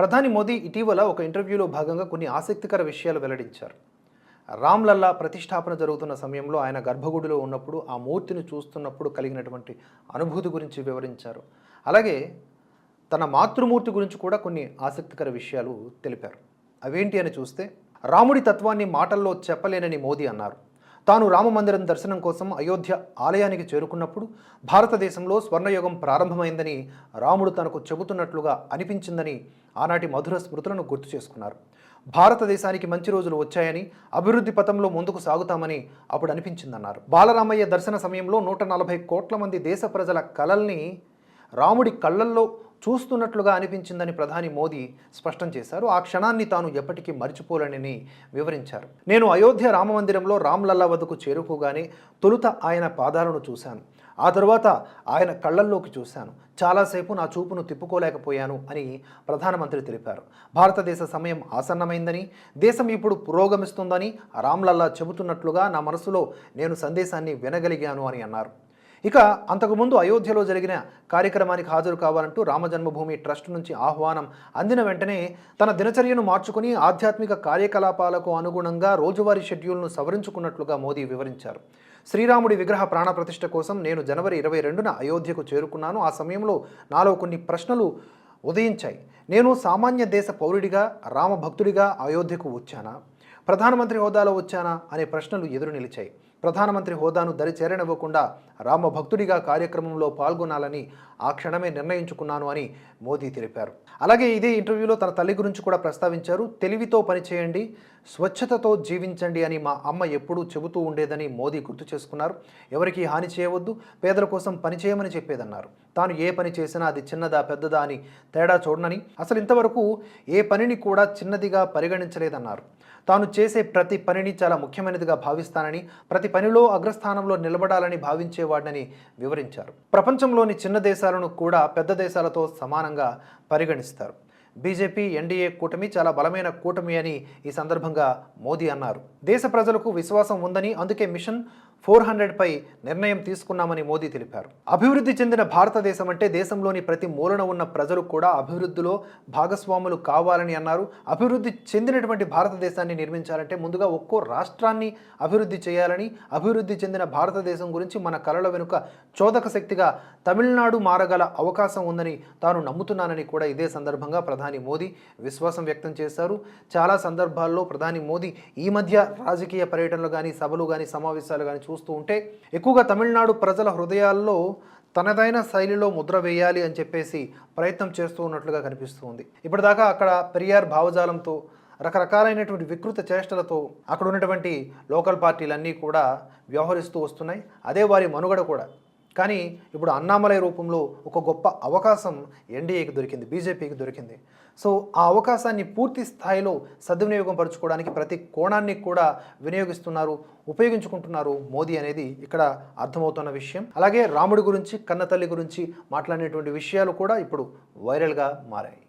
ప్రధాని మోదీ ఇటీవల ఒక ఇంటర్వ్యూలో భాగంగా కొన్ని ఆసక్తికర విషయాలు వెల్లడించారు. రామ్లల్లా ప్రతిష్టాపన జరుగుతున్న సమయంలో ఆయన గర్భగుడిలో ఉన్నప్పుడు ఆ మూర్తిని చూస్తున్నప్పుడు కలిగినటువంటి అనుభూతి గురించి వివరించారు. అలాగే తన మాతృమూర్తి గురించి కూడా కొన్ని ఆసక్తికర విషయాలు తెలిపారు. అవేంటి అని చూస్తే రాముడి తత్వాన్ని మాటల్లో చెప్పలేనని మోదీ అన్నారు. తాను రామమందిరం దర్శనం కోసం అయోధ్య ఆలయానికి చేరుకున్నప్పుడు భారతదేశంలో స్వర్ణయుగం ప్రారంభమైందని రాముడు తనకు చెబుతున్నట్లుగా అనిపించిందని ఆనాటి మధుర స్మృతులను గుర్తు చేసుకున్నారు. భారతదేశానికి మంచి రోజులు వచ్చాయని అభివృద్ధి పథంలో ముందుకు సాగుతామని అప్పుడు అనిపించిందన్నారు. బాలరామయ్య దర్శన సమయంలో నూట నలభై కోట్ల మంది దేశ ప్రజల కలల్ని రాముడి కళ్ళల్లో చూస్తున్నట్లుగా అనిపించిందని ప్రధాని మోదీ స్పష్టం చేశారు. ఆ క్షణాన్ని తాను ఎప్పటికీ మర్చిపోలేనని వివరించారు. నేను అయోధ్య రామమందిరంలో రామ్లల్లా వద్దకు చేరుకోగానే తొలుత ఆయన పాదాలను చూశాను. ఆ తరువాత ఆయన కళ్ళల్లోకి చూశాను. చాలాసేపు నా చూపును తిప్పుకోలేకపోయాను అని ప్రధానమంత్రి తెలిపారు. భారతదేశ సమయం ఆసన్నమైందని దేశం ఇప్పుడు పురోగమిస్తుందని రామ్లల్లా చెబుతున్నట్లుగా నా మనసులో నేను సందేశాన్ని వినగలిగాను అని అన్నారు. ఇక అంతకుముందు అయోధ్యలో జరిగిన కార్యక్రమానికి హాజరు కావాలంటూ రామజన్మభూమి ట్రస్ట్ నుంచి ఆహ్వానం అందిన వెంటనే తన దినచర్యను మార్చుకుని ఆధ్యాత్మిక కార్యకలాపాలకు అనుగుణంగా రోజువారీ షెడ్యూల్ను సవరించుకున్నట్లుగా మోదీ వివరించారు. శ్రీరాముడి విగ్రహ ప్రాణప్రతిష్ఠ కోసం నేను జనవరి ఇరవై రెండున అయోధ్యకు చేరుకున్నాను. ఆ సమయంలో నాలో కొన్ని ప్రశ్నలు ఉదయించాయి. నేను సామాన్య దేశ పౌరుడిగా రామభక్తుడిగా అయోధ్యకు వచ్చానా? ప్రధానమంత్రి హోదాలో వచ్చానా అనే ప్రశ్నలు ఎదురు నిలిచాయి. ప్రధానమంత్రి హోదాను దరి చేరనివ్వకుండా రామ భక్తుడిగా కార్యక్రమంలో పాల్గొనాలని ఆ క్షణమే నిర్ణయించుకున్నాను అని మోదీ తెలిపారు. అలాగే ఇదే ఇంటర్వ్యూలో తన తల్లి గురించి కూడా ప్రస్తావించారు. తెలివితో పనిచేయండి స్వచ్ఛతతో జీవించండి అని మా అమ్మ ఎప్పుడూ చెబుతూ ఉండేదని మోదీ గుర్తు చేసుకున్నారు. ఎవరికి హాని చేయవద్దు పేదల కోసం పనిచేయమని చెప్పేదన్నారు. తాను ఏ పని చేసినా అది చిన్నదా పెద్దదా అని తేడా చూడనని అసలు ఇంతవరకు ఏ పనిని కూడా చిన్నదిగా పరిగణించలేదన్నారు. తాను చేసే ప్రతి పనిని చాలా ముఖ్యమైనదిగా భావిస్తానని ప్రతి పనిలో అగ్రస్థానంలో నిలబడాలని భావించేవాడని వివరించారు. ప్రపంచంలోని చిన్న దేశాలను కూడా పెద్ద దేశాలతో సమానంగా పరిగణిస్తారు. బీజేపీ ఎన్డీఏ కూటమి చాలా బలమైన కూటమి అని ఈ సందర్భంగా మోదీ అన్నారు. దేశ ప్రజలకు విశ్వాసం ఉందని అందుకే మిషన్ ఫోర్ హండ్రెడ్పై నిర్ణయం తీసుకున్నామని మోదీ తెలిపారు. అభివృద్ధి చెందిన భారతదేశం అంటే దేశంలోని ప్రతి మూలన ఉన్న ప్రజలు కూడా అభివృద్ధిలో భాగస్వాములు కావాలని అన్నారు. అభివృద్ధి చెందినటువంటి భారతదేశాన్ని నిర్మించాలంటే ముందుగా ఒక్కో రాష్ట్రాన్ని అభివృద్ధి చేయాలని అభివృద్ధి చెందిన భారతదేశం గురించి మన కళల వెనుక చోదక శక్తిగా తమిళనాడు మారగల అవకాశం ఉందని తాను నమ్ముతున్నానని కూడా ఇదే సందర్భంగా ప్రధాని మోదీ విశ్వాసం వ్యక్తం చేశారు. చాలా సందర్భాల్లో ప్రధాని మోదీ ఈ మధ్య రాజకీయ పర్యటనలు కానీ సభలు కానీ సమావేశాలు కానీ చూస్తూ ఉంటే ఎక్కువగా తమిళనాడు ప్రజల హృదయాల్లో తనదైన శైలిలో ముద్ర వేయాలి అని చెప్పేసి ప్రయత్నం చేస్తూ ఉన్నట్లుగా కనిపిస్తుంది ఇప్పటిదాకా అక్కడ పెరియార్ భావజాలంతో రకరకాలైనటువంటి వికృత చేష్టలతో అక్కడ ఉన్నటువంటి లోకల్ పార్టీలన్నీ కూడా వ్యవహరిస్తూ వస్తున్నాయి. అదే వారి మనుగడ కూడా. కానీ ఇప్పుడు అన్నామలై రూపంలో ఒక గొప్ప అవకాశం ఎన్డీఏకి దొరికింది బీజేపీకి దొరికింది. సో ఆ అవకాశాన్ని పూర్తి స్థాయిలో సద్వినియోగం పరచుకోవడానికి ప్రతి కోణాన్ని కూడా వినియోగిస్తున్నారు ఉపయోగించుకుంటున్నారు మోదీ అనేది ఇక్కడ అర్థమవుతున్న విషయం. అలాగే రాముడి గురించి కన్నతల్లి గురించి మాట్లాడినటువంటి విషయాలు కూడా ఇప్పుడు వైరల్గా మారాయి.